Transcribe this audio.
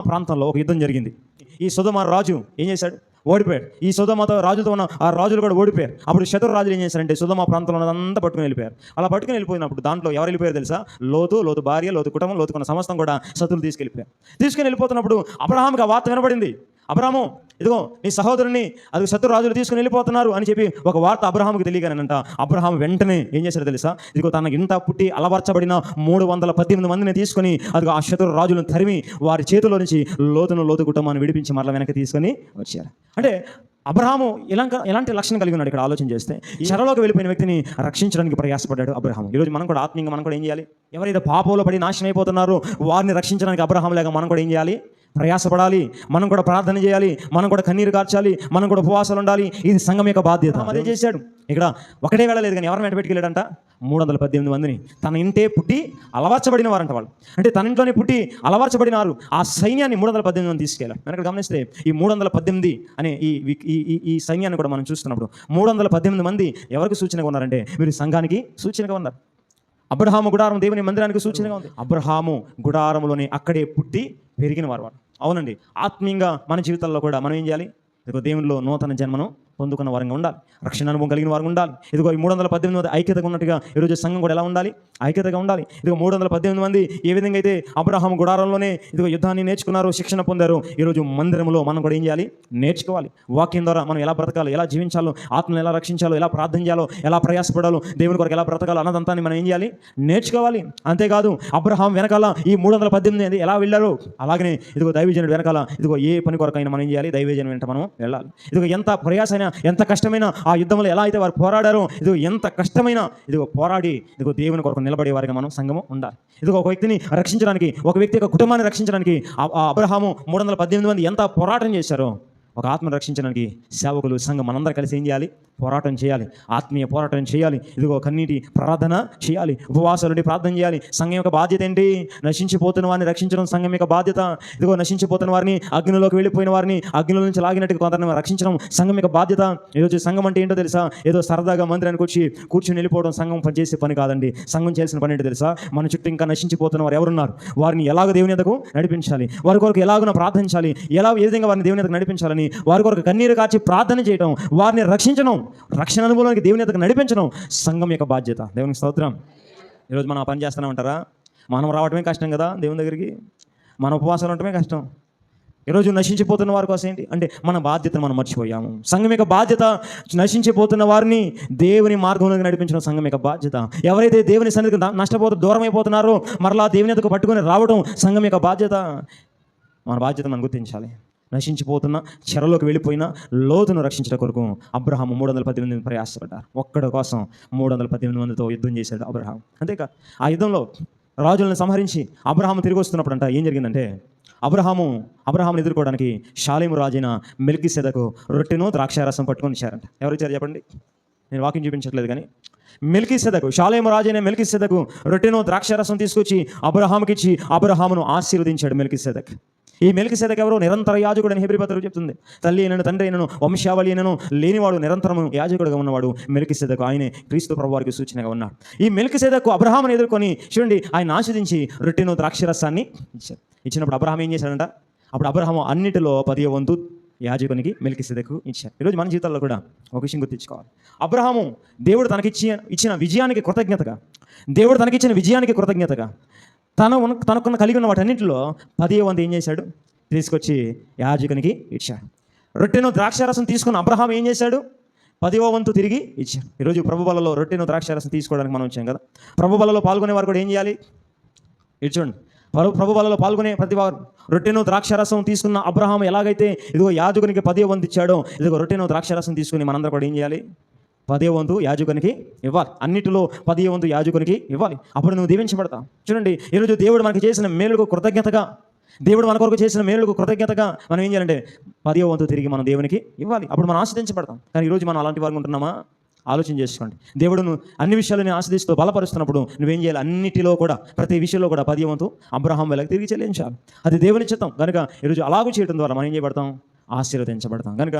ప్రాంతంలో ఒక యుద్ధం జరిగింది. ఈ సుధమ రాజు ఏం చేశాడు? ఓడిపోయాడు. ఈ సుధమతో రాజుతో ఉన్న ఆ రాజులు కూడా ఓడిపోయారు. అప్పుడు శత్రు రాజులు ఏం చేశారంటే సుధమ ప్రాంతంలో ఉన్నదంతా పట్టుకుని వెళ్ళిపోయారు. అలా పట్టుకుని వెళ్ళిపోయినప్పుడు దాంట్లో ఎవరు వెళ్ళిపోయారు తెలుసా? లోతు లోతు భార్య లోతు కుటుంబం లోతుకున్న సమస్తం కూడా శత్రులు తీసుకెళ్ళిపోయారు. తీసుకుని వెళ్ళిపోతున్నప్పుడు అబ్రహాంకి ఆ వార్త వినబడింది అబ్రహాము ఇదిగో నీ సహోదరుని అది శత్రురాజులు తీసుకుని వెళ్ళిపోతున్నారు అని చెప్పి ఒక వార్త అబ్రహాంకి తెలియగానంట అబ్రహాం వెంటనే ఏం చేశారు తెలుసా? ఇదిగో తన ఇంత పుట్టి అలవర్చబడిన మూడు వందల పద్దెనిమిది మందిని తీసుకొని అదిగో ఆ శత్రు రాజులను తరిమి వారి చేతిలో నుంచి లోతును లోతు కుటుంబాన్ని విడిపించి మరల వెనక్కి తీసుకొని వచ్చారు అంటే అబ్రహాము ఎలాంటి ఎలాంటి లక్షణం కలిగి ఉన్నాడు ఇక్కడ ఆలోచన చేస్తే. ఈ చెరలోకి వెళ్ళిపోయిన వ్యక్తిని రక్షించడానికి ప్రయాసపడ్డాడు అబ్రహాం ఈరోజు మనం కూడా ఆత్మీయంగా మనం కూడా ఏం చేయాలి? ఎవరైతే పాపంలో పడి నాశనం అయిపోతున్నారో వారిని రక్షించడానికి అబ్రహాం లేక మనం కూడా ఏం చేయాలి? ప్రయాసపడాలి. మనం కూడా ప్రార్థన చేయాలి. మనం కూడా కన్నీరు కార్చాలి. మనం కూడా ఉపవాసాలు ఉండాలి. ఇది సంఘం యొక్క బాధ్యత. అదే చేశాడు. ఇక్కడ ఒకటే వెళ్ళలేదు కానీ ఎవరిని వెంట పెట్టుకెళ్ళాడంట? మూడు వందల పద్దెనిమిది మందిని. తన ఇంటే పుట్టి అలవర్చబడిన వారంట వాళ్ళు. అంటే తన ఇంట్లోనే పుట్టి అలవర్చబడినారు. ఆ సైన్యాన్ని మూడు వందల పద్దెనిమిది మంది తీసుకెళ్ళారు. మనం ఇక్కడ గమనిస్తే ఈ మూడు వందల పద్దెనిమిది అనే ఈ ఈ సైన్యాన్ని కూడా మనం చూస్తున్నప్పుడు మూడు వందల పద్దెనిమిది మంది ఎవరికి సూచనగా ఉన్నారంటే వీరు సంఘానికి సూచనగా ఉన్నారు. అబ్రహాము గుడారం దేవుని మందిరానికి సూచనగా ఉంది. అబ్రహాము గుడారంలోనే అక్కడే పుట్టి పెరిగిన వారు వారు అవునండి. ఆత్మీయంగా మన జీవితాల్లో కూడా మనం ఏం చేయాలి? ఇదిగో దేవునిలో నూతన జన్మను పొందుకున్న వారంగా ఉండాలి. రక్షణ అనుభవం కలిగిన వారు ఉండాలి. ఇదిగో ఈ మూడు వందల పద్దెనిమిది మంది ఐక్యతగా ఉన్నట్టుగా ఈరోజు సంఘం కూడా ఎలా ఉండాలి? ఐక్యతగా ఉండాలి. ఇదిగో మూడు వందల పద్దెనిమిది మంది ఏ విధంగా అయితే అబ్రహాం గుడారంలోనే ఇదిగో యుద్ధాన్ని నేర్చుకున్నారు శిక్షణ పొందారు ఈరోజు మందిరంలో మనం కూడా ఏం చేయాలి? నేర్చుకోవాలి. వాక్యం ద్వారా మనం ఎలా బ్రతకాలో ఎలా జీవించాలో ఆత్మను ఎలా రక్షించాలో ఎలా ప్రార్థన చేయాలో ఎలా ప్రయాసపడాలో దేవుని కొరకు ఎలా బ్రతకాలో అన్నదంతాన్ని మనం ఏం చేయాలి? నేర్చుకోవాలి. అంతేకాదు అబ్రహాం వెనకాల ఈ మూడు వందల పద్దెనిమిది ఎలా వెళ్ళారు అలాగనే ఇదిగో దైవజనుడు వెనకాల ఇదిగో ఏ పని కొరకైనా మనం ఏం చేయాలి? దైవజనం వెంట మనం వెళ్ళాలి. ఇదిగో ఎంత ప్రయాసైనా ఎంత కష్టమైన ఆ యుద్ధంలో ఎలా అయితే వారు పోరాడారో ఇదిగో ఎంత కష్టమైన ఇదిగో పోరాడి ఇదిగో దేవుని కొరకు నిలబడే వారిగా మనం సంఘము ఉండాలి. ఇదిగో ఒక వ్యక్తిని రక్షించడానికి ఒక వ్యక్తి యొక్క కుటుంబాన్ని రక్షించడానికి ఆ- అబ్రహాము మూడు వందల పద్దెనిమిది మంది ఎంత పోరాటం చేశారో ఒక ఆత్మను రక్షించడానికి సేవకులు సంఘం మనందరం కలిసి ఏం చేయాలి? పోరాటం చేయాలి. ఆత్మీయ పోరాటం చేయాలి. ఇదిగో కన్నీటి ప్రార్థన చేయాలి. ఉపవాసాలు ప్రార్థన చేయాలి. సంఘం యొక్క బాధ్యత ఏంటి? నశించిపోతున్న వారిని రక్షించడం సంఘం యొక్క బాధ్యత. ఇదిగో నశించిపోతున్న వారిని అగ్నిలోకి వెళ్ళిపోయిన వారిని అగ్నిలో నుంచి లాగినట్టుగా కొందరిని రక్షించడం సంఘం యొక్క బాధ్యత. ఈరోజు సంఘం అంటే ఏంటో తెలుసా? ఏదో సరదాగా మందిరానికి వచ్చి కూర్చుని వెళ్ళిపోవడం సంఘం పని చేసే పని కాదండి. సంఘం చేయాల్సిన పని ఏంటో తెలుసా? మన చుట్టూ ఇంకా నశించిపోతున్న వారు ఎవరున్నారు? వారిని ఎలాగ దేవుని ఎదకు నడిపించాలి. వారి కొరకు ఎలాగో ప్రార్థించాలి. ఎలా ఏ విధంగా వారిని దేవుని ఎదకు నడిపించాలని వారి కొరకు కన్నీరు కాచి ప్రార్థన చేయడం వారిని రక్షించడం రక్షణ అనుభవానికి దేవుని ఎదుగు నడిపించడం సంఘం యొక్క బాధ్యత. దేవునికి స్తోత్రం. ఈరోజు మనం ఆ పని చేస్తూనే ఉంటారా? మనం రావటమే కష్టం కదా దేవుని దగ్గరికి? మన ఉపవాసాలు ఉండటమే కష్టం. ఈరోజు నశించిపోతున్న వారి కోసం ఏంటి? అంటే మన బాధ్యతను మనం మర్చిపోయాము. సంఘం యొక్క బాధ్యత నశించిపోతున్న వారిని దేవుని మార్గంలోకి నడిపించడం సంఘం యొక్క బాధ్యత. ఎవరైతే దేవుని సన్నిధికి న- నష్టపోతూ దూరం అయిపోతున్నారో మరలా దేవుని ఎదుకు పట్టుకొని రావడం సంఘం యొక్క బాధ్యత. మన బాధ్యత మనం గుర్తించాలి. నశించిపోతున్న చెరలోకి వెళ్ళిపోయిన లోతును రక్షించడం కొరకు అబ్రహాం మూడు వందల పద్దెనిమిది మంది ప్రయాసపడ్డారు. ఒక్కడి కోసం మూడు వందల పద్దెనిమిది మందితో యుద్ధం చేశాడు అబ్రహాం అంతేకా ఆ యుద్ధంలో రాజులను సంహరించి అబ్రహాం తిరిగి వస్తున్నప్పుడు అంట ఏం జరిగిందంటే అబ్రహాము అబ్రహాంని ఎదుర్కోవడానికి షాలేము రాజైన మెల్కి సెదకు రొట్టెను ద్రాక్షారసం పట్టుకొని ఇచ్చారంట ఎవరు ఇచ్చారు చెప్పండి? నేను వాకింగ్ చూపించట్లేదు కానీ మెల్కి సెదకు షాలేము రాజైన మెల్కి సెదకు రొట్టెను ద్రాక్షారసం తీసుకొచ్చి అబ్రహాంకి ఇచ్చి అబ్రహామును ఆశీర్వదించాడు మెల్కి సెదక్ ఈ మెలికి సెదక్ ఎవరు నిరంతర యాజకుడు అని హెబ్రి చెప్తుంది. తల్లి అయినను తండ్రి అయినను వంశావళి అయినను లేనివాడు నిరంతరము యాజకుడుగా ఉన్నవాడు మెలికి సెదకు ఆయనే క్రీస్తు ప్రభువారికి సూచనగా ఉన్నాడు. ఈ మెలికి సెదకు అబ్రహాముని ఎదుర్కొని చూడండి ఆయన ఆశ్రదించి రొట్టెను ద్రాక్షరసాన్ని ఇచ్చారు. ఇచ్చినప్పుడు అబ్రహాం ఏం చేశాడంట? అప్పుడు అబ్రహాము అన్నిటిలో పదియ వంతు యాజకునికి మెలికి ఇచ్చారు. ఈరోజు మన జీవితాల్లో కూడా ఒక విషయం గుర్తించుకోవాలి. అబ్రహాము దేవుడు తనకిచ్చి ఇచ్చిన విజయానికి కృతజ్ఞతగా దేవుడు తనకిచ్చిన విజయానికి కృతజ్ఞతగా తన తనకున్న కలిగి ఉన్న వాటన్నింటిలో పదే వంద ఏం చేశాడు? తీసుకొచ్చి యాజకునికి ఇచ్చాడు. రొట్టెను ద్రాక్షారసం తీసుకున్న అబ్రహాం ఏం చేశాడు? పదివ వంతు తిరిగి ఇచ్చాడు. ఈరోజు ప్రభుబలలో రొట్టెను ద్రాక్షారసం తీసుకోవడానికి మనం వచ్చాం కదా. ప్రభుబలలో పాల్గొనే వారు కూడా ఏం చేయాలి? ఇచ్చండి ప్రభు ప్రభుబలలో పాల్గొనే ప్రతి వారు రొట్టెను ద్రాక్షారసం తీసుకున్న అబ్రహాం ఎలాగైతే ఇదిగో యాజకునికి పదే వంతు ఇచ్చాడో ఇదిగో రొట్టెను ద్రాక్షారసం తీసుకుని మనందరం కూడా ఏం చేయాలి? పదే వంతు యాజకునికి ఇవ్వాలి. అన్నిటిలో పదే వంతు యాజకునికి ఇవ్వాలి. అప్పుడు నువ్వు దీవించబడతావు చూడండి ఈరోజు దేవుడు మనకి చేసిన మేలుకు కృతజ్ఞతగా దేవుడు మన కొరకు చేసిన మేలుకు కృతజ్ఞతగా మనం ఏం చేయాలంటే పదే వంతు తిరిగి మనం దేవునికి ఇవ్వాలి. అప్పుడు మనం ఆశ్రదించబడతాం కానీ ఈరోజు మనం అలాంటి వారు ఉంటున్నామా? ఆలోచన చేసుకోండి. దేవుడు అన్ని విషయాలని ఆస్వాదిస్తూ బలపరుస్తున్నప్పుడు నువ్వేం చేయాలి? అన్నిటిలో కూడా ప్రతి విషయంలో కూడా పది వంతు అబ్రహాం వెళ్ళకి తిరిగి చెల్లించాలి. అది దేవుని చిత్తం. కనుక ఈరోజు అలాగూ చేయడం ద్వారా మనం ఏం చేయబడతాం? ఆశీర్వదించబడతాం. కనుక